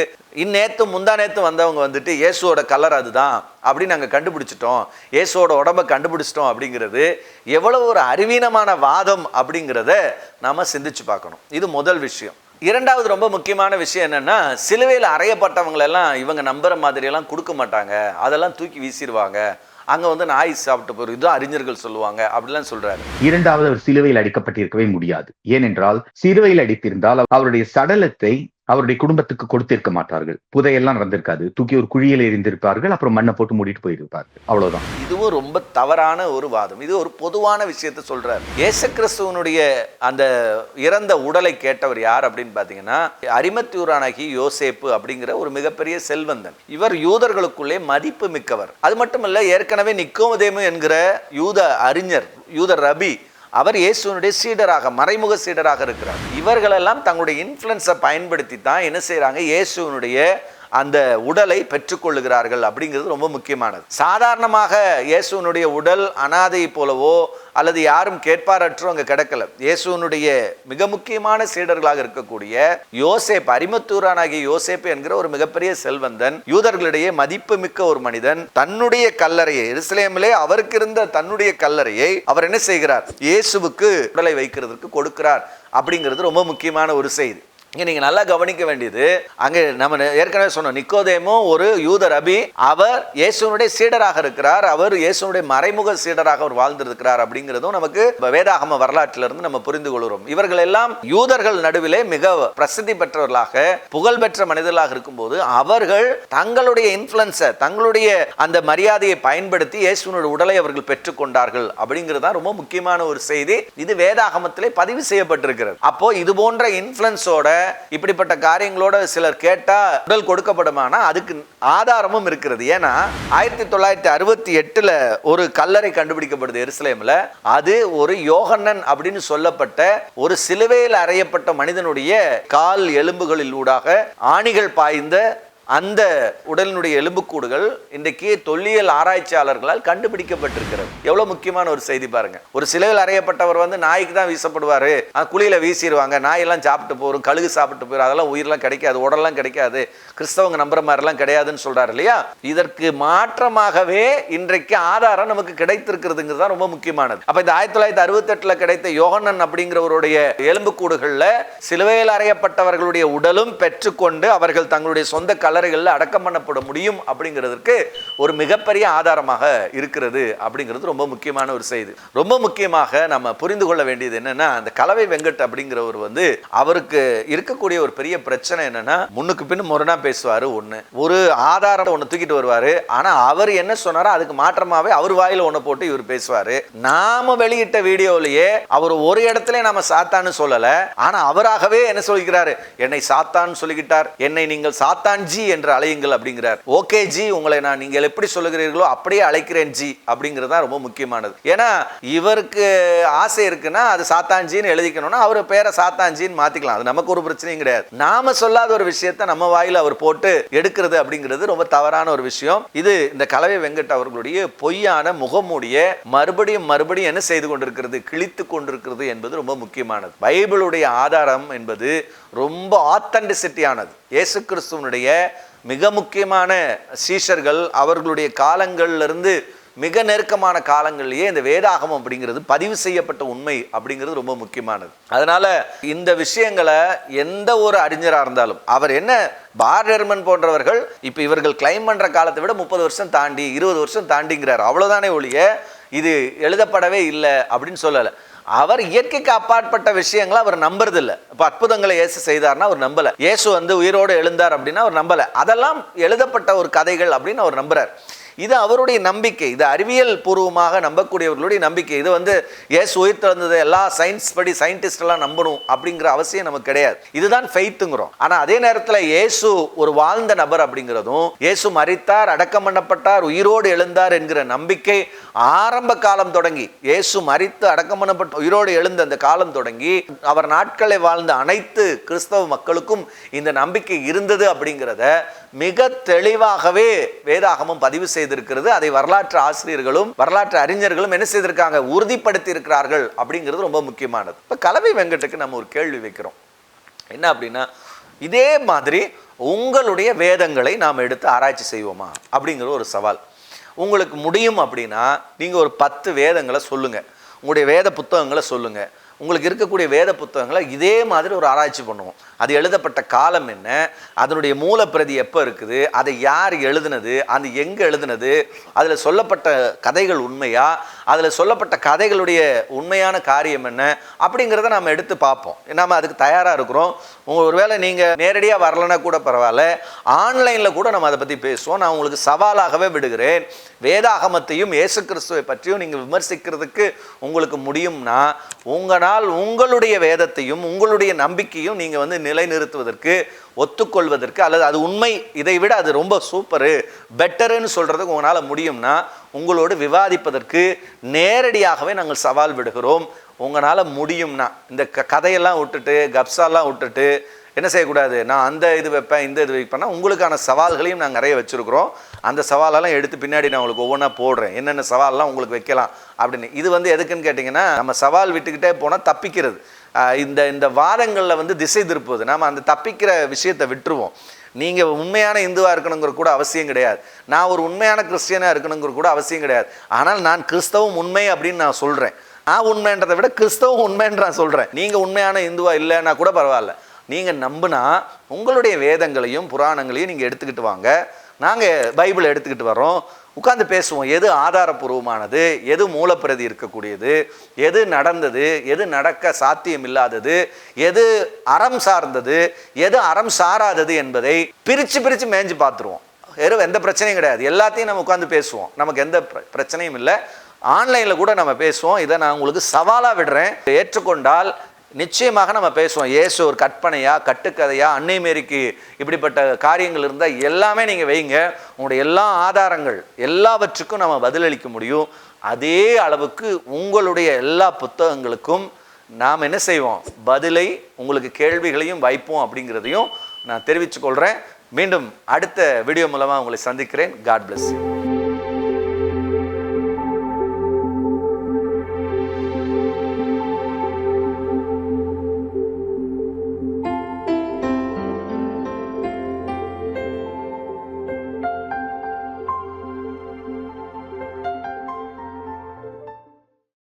இந்நேத்து முந்தா நேத்து வந்தவங்க வந்துட்டு இயேசுவோட கலர் அதுதான் அப்படின்னு நாங்கள் கண்டுபிடிச்சிட்டோம். இயேசுவோட உடம்ப கண்டுபிடிச்சிட்டோம் அப்படிங்கிறது எவ்வளவு ஒரு அறிவீனமான வாதம் அப்படிங்கிறத நாம் சிந்திச்சு பார்க்கணும். இது முதல் விஷயம். இரண்டாவது ரொம்ப முக்கியமான விஷயம் என்னென்னா சிலுவையில் அறையப்பட்டவங்களெல்லாம் இவங்க நம்புகிற மாதிரியெல்லாம் கொடுக்க மாட்டாங்க. அதெல்லாம் தூக்கி வீசிடுவாங்க அங்கே வந்து நாய் சாப்பிட்டு போகிறது இதுதான் அறிஞர்கள் சொல்லுவாங்க அப்படிலாம் சொல்றாரு. இரண்டாவது அவர் சிலுவையில் அடிக்கப்பட்டிருக்கவே முடியாது. ஏனென்றால் சிலுவையில் அடித்திருந்தால் அவருடைய சடலத்தை அவருடைய குடும்பத்துக்கு கொடுத்திருக்க மாட்டார்கள். புதையெல்லாம் நடந்திருக்காது தூக்கி ஒரு குழியில் எரிந்திருப்பார்கள் அப்புறம் மண்ணை போட்டு மூடிட்டு போயிருப்பார்கள். அவ்வளவுதான். இதுவும் ரொம்ப தவறான ஒரு வாதம். இது ஒரு பொதுவான விஷயத்த சொல்றார். ஏசு கிறிஸ்துவனுடைய அந்த இறந்த உடலை கேட்டவர் யார் அப்படின்னு பார்த்தீங்கன்னா அரிமத்தியூரானகி யோசேப்பு அப்படிங்கிற ஒரு மிகப்பெரிய செல்வந்தன். இவர் யூதர்களுக்குள்ளே மதிப்பு மிக்கவர். அது மட்டுமல்ல ஏற்கனவே நிக்கோமதேமு என்கிற யூத அறிஞர் யூத ரபி அவர் இயேசுனுடைய சீடராக மறைமுக சீடராக இருக்கிறார். இவர்களெல்லாம் தங்களுடைய இன்ஃப்ளூயன்ஸை பயன்படுத்தி தான் என்ன செய்கிறாங்க இயேசுனுடைய அந்த உடலை பெற்றுக்கொள்ளுகிறார்கள் அப்படிங்கிறது ரொம்ப முக்கியமானது. சாதாரணமாக இயேசுவனுடைய உடல் அனாதை போலவோ அல்லது யாரும் கேட்பாரற்றோ அங்கே கிடக்கல. இயேசுவனுடைய மிக முக்கியமான சீடர்களாக இருக்கக்கூடிய யோசேப் அரிமத்தூரானாகிய யோசேப் என்கிற ஒரு மிகப்பெரிய செல்வந்தன் யூதர்களிடையே மதிப்பு மிக்க ஒரு மனிதன் தன்னுடைய கல்லறையை எருசலேமிலே அவருக்கு இருந்த தன்னுடைய கல்லறையை அவர் என்ன செய்கிறார்? இயேசுவுக்கு உடலை வைக்கிறதுக்கு கொடுக்கிறார் அப்படிங்கிறது ரொம்ப முக்கியமான ஒரு செய்தி. இங்கே நீங்கள் நல்லா கவனிக்க வேண்டியது அங்கே நம்ம ஏற்கனவே சொன்னோம் நிக்கோதேமும் ஒரு யூத ரபி அவர் இயேசுனுடைய சீடராக இருக்கிறார் அவர் இயேசுனுடைய மறைமுக சீடராக அவர் வாழ்ந்திருக்கிறார் அப்படிங்கிறதும் நமக்கு வேதாகம வரலாற்றிலிருந்து நம்ம புரிந்து கொள்கிறோம். இவர்கள் எல்லாம் யூதர்கள் நடுவிலே மிக பிரசித்தி பெற்றவர்களாக புகழ்பெற்ற மனிதர்களாக இருக்கும்போது அவர்கள் தங்களுடைய இன்ஃப்ளூயன்ஸை தங்களுடைய அந்த மரியாதையை பயன்படுத்தி இயேசுனுடைய உடலை அவர்கள் பெற்றுக்கொண்டார்கள் அப்படிங்கிறது தான் ரொம்ப முக்கியமான ஒரு செய்தி. இது வேதாகமத்திலே பதிவு செய்யப்பட்டிருக்கிறது. அப்போ இது போன்ற இன்ஃப்ளூயன்ஸோட இப்படிப்பட்ட காரியங்களோட சிலர் கேட்டால் உடல் கொடுக்கப்படுமானா அதுக்கு ஆதாரமும் இருக்கிறது. ஏன்னா ஆயிரத்தி தொள்ளாயிரத்தி அறுபத்தி எட்டுல ஒரு கல்லறை கண்டுபிடிக்கப்படுது எருசலேமில். அது ஒரு யோகன்னன் அப்படின்னு சொல்லப்பட்ட ஒரு சிலுவையில் அறையப்பட்ட மனிதனுடைய கால் எலும்புகளில் ஊடாக ஆணிகள் பாய்ந்த அந்த உடலினுடைய எலும்புக்கூடுகள் இன்றைக்கு தொல்லியல் ஆராய்ச்சியாளர்களால் கண்டுபிடிக்கப்பட்டிருக்கிறது. எவ்வளவு முக்கியமான ஒரு செய்தி பாருங்க. ஒரு சிலையில் அறையப்பட்டவர் வந்து நாய்க்கு தான் வீசப்படுவாரு. குழியில வீசிடுவாங்க நாயெல்லாம் சாப்பிட்டு போகும் கழுகு சாப்பிட்டு போயிடும் அதெல்லாம் உயிரெல்லாம் கிடைக்காது. உடல்லாம் கிடைக்காது. கிறிஸ்தவங்க நம்புற மாதிரிலாம் கிடையாதுன்னு சொல்றாரு இல்லையா? இதற்கு மாற்றமாகவே இன்றைக்கு ஆதாரம் நமக்கு கிடைத்திருக்கிறதுங்கிறது தான் ரொம்ப முக்கியமானது. அப்ப இந்த ஆயிரத்தி தொள்ளாயிரத்தி அறுபத்தெட்டுல கிடைத்த யோகனன் அப்படிங்கிறவருடைய எலும்புக்கூடுகளில் சிலுவையில் அறையப்பட்டவர்களுடைய உடலும் பெற்றுக்கொண்டு அவர்கள் தங்களுடைய சொந்த கல்லறைகளில் அடக்கம் பண்ணப்பட முடியும் அப்படிங்கிறதுக்கு ஒரு மிகப்பெரிய ஆதாரமாக இருக்கிறது அப்படிங்கிறது ரொம்ப முக்கியமான ஒரு செய்தி. ரொம்ப முக்கியமாக நம்ம புரிந்து கொள்ள வேண்டியது என்னன்னா அந்த கலவை வெங்கட் அப்படிங்கிறவர் வந்து அவருக்கு இருக்கக்கூடிய ஒரு பெரிய பிரச்சனை என்னன்னா முன்னுக்கு பின் முரணா பேசுவார் ஒன்று ஒரு ஆதாரம் ஒன்று தூக்கிட்டு வருவார். ஆனால் அவர் என்ன சொன்னாரோ அதுக்கு மாற்றமாகவே அவர் வாயில் ஒன்று போட்டு இவர் பேசுவார். நாம் வெளியிட்ட வீடியோவிலேயே அவர் ஒரு இடத்துல நாம் சாத்தான்னு சொல்லலை. ஆனால் அவராகவே என்ன சொல்லிக்கிறாரு என்னை சாத்தான்னு சொல்லிக்கிட்டார். என்னை நீங்கள் சாத்தான்ஜி என்று அழையுங்கள் அப்படிங்கிறார். ஓகே ஜி உங்களை நான் நீங்கள் எப்படி சொல்லுகிறீர்களோ அப்படியே அழைக்கிறேன் ஜி அப்படிங்கிறது தான் ரொம்ப முக்கியமானது. ஏன்னா இவருக்கு ஆசை இருக்குன்னா அது சாத்தாஞ்சின்னு எழுதிக்கணும்னா அவர் பேரை சாத்தாஞ்சின்னு மாத்திக்கலாம். அது நமக்கு ஒரு பிரச்சனையும் கிடையாது. நாம சொல்லாத ஒரு விஷயத்த நம்ம வாயில அவர் போட்டு எடுக்கிறது அப்படிங்கிறது ரொம்ப தவறான ஒரு விஷயம். இது இந்த கலவை வெங்கட் அவர்களுடைய பொய்யான முகமூடிய மறுபடியும் மறுபடியும் என்ன செய்து கொண்டிருக்கிறது? கிழித்து கொண்டிருக்கிறது என்பது ரொம்ப முக்கியமானது. பைபிளுடைய ஆதாரம் என்பது ரொம்ப ஆத்தன்டிசிட்டியானது இயேசு கிறிஸ்துவனுடைய மிக முக்கியமான சீஷர்கள் அவர்களுடைய காலங்கள்லேருந்து மிக நெருக்கமான காலங்கள்லேயே இந்த வேதாகமம் அப்படிங்கிறது பதிவு செய்யப்பட்ட உண்மை அப்படிங்கிறது ரொம்ப முக்கியமானது. அதனால் இந்த விஷயங்களை எந்த ஒரு அறிஞராக இருந்தாலும் அவர் என்ன பார்டர்மன் போன்றவர்கள் இப்போ இவர்கள் கிளைம் பண்ணுற காலத்தை விட முப்பது வருஷம் தாண்டி இருபது வருஷம் தாண்டிங்கிறார். அவ்வளோதானே ஒழிய இது எழுதப்படவே இல்லை அப்படின்னு சொல்லலை. அவர் இயற்கைக்கு அப்பாற்பட்ட விஷயங்களை அவர் நம்புறது இல்ல இப்ப அற்புதங்களை இயேசு செய்தார்னா அவர் நம்பல. இயேசு வந்து உயிரோடு எழுந்தார் அப்படின்னா அவர் நம்பல. அதெல்லாம் எழுதப்பட்ட ஒரு கதைகள் அப்படின்னு அவர் நம்புறார். இது அவருடைய நம்பிக்கை. இது அறிவியல் பூர்வமாக நம்பக்கூடியவர்களுடைய நம்பிக்கை. இது வந்து ஏசு உயிர் திறந்தது எல்லா சயின்ஸ் படி சயின்டிஸ்ட் எல்லாம் நம்பணும் அப்படிங்கிற அவசியம் நமக்கு கிடையாது. இதுதான் ஃபெய்த்துங்கிறோம் ஆனால் அதே நேரத்தில் இயேசு ஒரு வாழ்ந்த நபர் அப்படிங்கிறதும் இயேசு மறித்தார் அடக்கம் பண்ணப்பட்டார் உயிரோடு எழுந்தார் என்கிற நம்பிக்கை ஆரம்ப காலம் தொடங்கி இயேசு மறித்து அடக்கம் பண்ணப்பட்ட உயிரோடு எழுந்த அந்த காலம் தொடங்கி அவர் நாட்களை வாழ்ந்த அனைத்து கிறிஸ்தவ மக்களுக்கும் இந்த நம்பிக்கை இருந்தது அப்படிங்கிறத மிக தெளிவாகவே வேதாகமம் பதிவு செய்து செய்திருக்கிறது. அதை வரலாற்று ஆசிரியர்களும் வரலாற்று அறிஞர்களும் என்ன செய்திருக்காங்க? உறுதிப்படுத்தி இருக்கிறார்கள் அப்படிங்கிறது ரொம்ப முக்கியமானது. இப்போ கலவை வெங்கட்டுக்கு நம்ம ஒரு கேள்வி வைக்கிறோம். என்ன அப்படின்னா இதே மாதிரி உங்களுடைய வேதங்களை நாம் எடுத்து ஆராய்ச்சி செய்வோமா? அப்படிங்கிற ஒரு சவால். உங்களுக்கு முடியும் அப்படின்னா நீங்கள் ஒரு பத்து வேதங்களை சொல்லுங்கள் உங்களுடைய வேத புத்தகங்களை சொல்லுங்கள் உங்களுக்கு இருக்கக்கூடிய வேத புத்தகங்களை இதே மாதிரி ஒரு ஆராய்ச்சி பண்ணுவோம். அது எழுதப்பட்ட காலம் என்ன அதனுடைய மூலப்பிரதி எப்போ இருக்குது அதை யார் எழுதுனது அது எங்கே எழுதுனது அதில் சொல்லப்பட்ட கதைகள் உண்மையா அதில் சொல்லப்பட்ட கதைகளுடைய உண்மையான காரியம் என்ன அப்படிங்கிறத நம்ம எடுத்து பார்ப்போம். நம்ம அதுக்கு தயாராக இருக்கிறோம். உங்க ஒருவேளை நீங்கள் நேரடியாக வரலன்னா கூட பரவாயில்ல. ஆன்லைனில் கூட நம்ம அதை பற்றி பேசுவோம். நான் உங்களுக்கு சவாலாகவே விடுகிறேன். வேதாகமத்தையும் இயேசு கிறிஸ்துவை பற்றியும் நீங்கள் விமர்சிக்கிறதுக்கு உங்களுக்கு முடியும்னா உங்களால் உங்களுடைய வேதத்தையும் உங்களுடைய நம்பிக்கையும் நீங்கள் வந்து நிலைநிறுத்துவதற்கு ஒத்துக்கொள்வதற்கு அல்லது அது உண்மை இதை விட அது ரொம்ப சூப்பரு பெட்டருன்னு சொல்கிறதுக்கு உங்களால் முடியும்னா உங்களோடு விவாதிப்பதற்கு நேரடியாகவே நாங்கள் சவால் விடுகிறோம். உங்களால் முடியும்னா இந்த க கதையெல்லாம் விட்டுட்டு கப்ஸாலாம் விட்டுட்டு என்ன செய்யக்கூடாது? நான் அந்த இது வைப்பேன் இந்த இது வைப்பேன்னா உங்களுக்கான சவால்களையும் நாங்கள் நிறைய வச்சுருக்குறோம். அந்த சவாலெல்லாம் எடுத்து பின்னாடி நான் உங்களுக்கு ஒவ்வொன்றா போடுறேன். என்னென்ன சவாலெலாம் உங்களுக்கு வைக்கலாம் அப்படின்னு. இது வந்து எதுக்குன்னு கேட்டிங்கன்னா நம்ம சவால் விட்டுக்கிட்டே போனால் தப்பிக்கிறது. இந்த இந்த வாதங்களில் வந்து திசை திருப்புவது. நாம் அந்த தப்பிக்கிற விஷயத்தை விட்டுருவோம். நீங்கள் உண்மையான இந்துவாக இருக்கணுங்கிற கூட அவசியம் கிடையாது. நான் ஒரு உண்மையான கிறிஸ்டியனாக இருக்கணுங்கிற கூட அவசியம் கிடையாது. ஆனால் நான் கிறிஸ்தவம் உண்மை அப்படின்னு நான் சொல்கிறேன் நான் உண்மைன்றதை விட கிறிஸ்தவம் உண்மைன்றான் சொல்கிறேன் நீங்கள் உண்மையான இந்துவா இல்லைன்னா கூட பரவாயில்ல. நீங்கள் நம்பினா உங்களுடைய வேதங்களையும் புராணங்களையும் நீங்கள் எடுத்துக்கிட்டு வாங்க. நாங்கள் பைபிளை எடுத்துக்கிட்டு வரோம் உட்காந்து பேசுவோம். எது ஆதாரபூர்வமானது? எது மூலப்பிரதி இருக்கக்கூடியது? எது நடந்தது? எது நடக்க சாத்தியம் இல்லாதது எது அறம் சார்ந்தது? எது அறம் சாராதது என்பதை பிரித்து பிரித்து மேய்ஞ்சு பார்த்துருவோம். வெறும் எந்த பிரச்சனையும் கிடையாது. எல்லாத்தையும் நம்ம உட்காந்து பேசுவோம். நமக்கு எந்த பிரச்சனையும் இல்லை. ஆன்லைனில் கூட நம்ம பேசுவோம். இதை நான் உங்களுக்கு சவாலாக விடுறேன். ஏற்றுக்கொண்டால் நிச்சயமாக நம்ம பேசுவோம். ஏசு ஒரு கற்பனையா கட்டுக்கதையா அன்னை மேரிக்கு இப்படிப்பட்ட காரியங்கள் இருந்தால் எல்லாமே நீங்கள் வைங்க. உங்களுடைய எல்லா ஆதாரங்கள் எல்லாவற்றுக்கும் நம்ம பதிலளிக்க முடியும். அதே அளவுக்கு உங்களுடைய எல்லா புத்தகங்களுக்கும் நாம் என்ன செய்வோம்? பதிலை உங்களுக்கு கேள்விகளையும் வைப்போம் அப்படிங்கிறதையும் நான் தெரிவித்துக்கொள்கிறேன் மீண்டும் அடுத்த வீடியோ மூலமாக உங்களை சந்திக்கிறேன். God bless you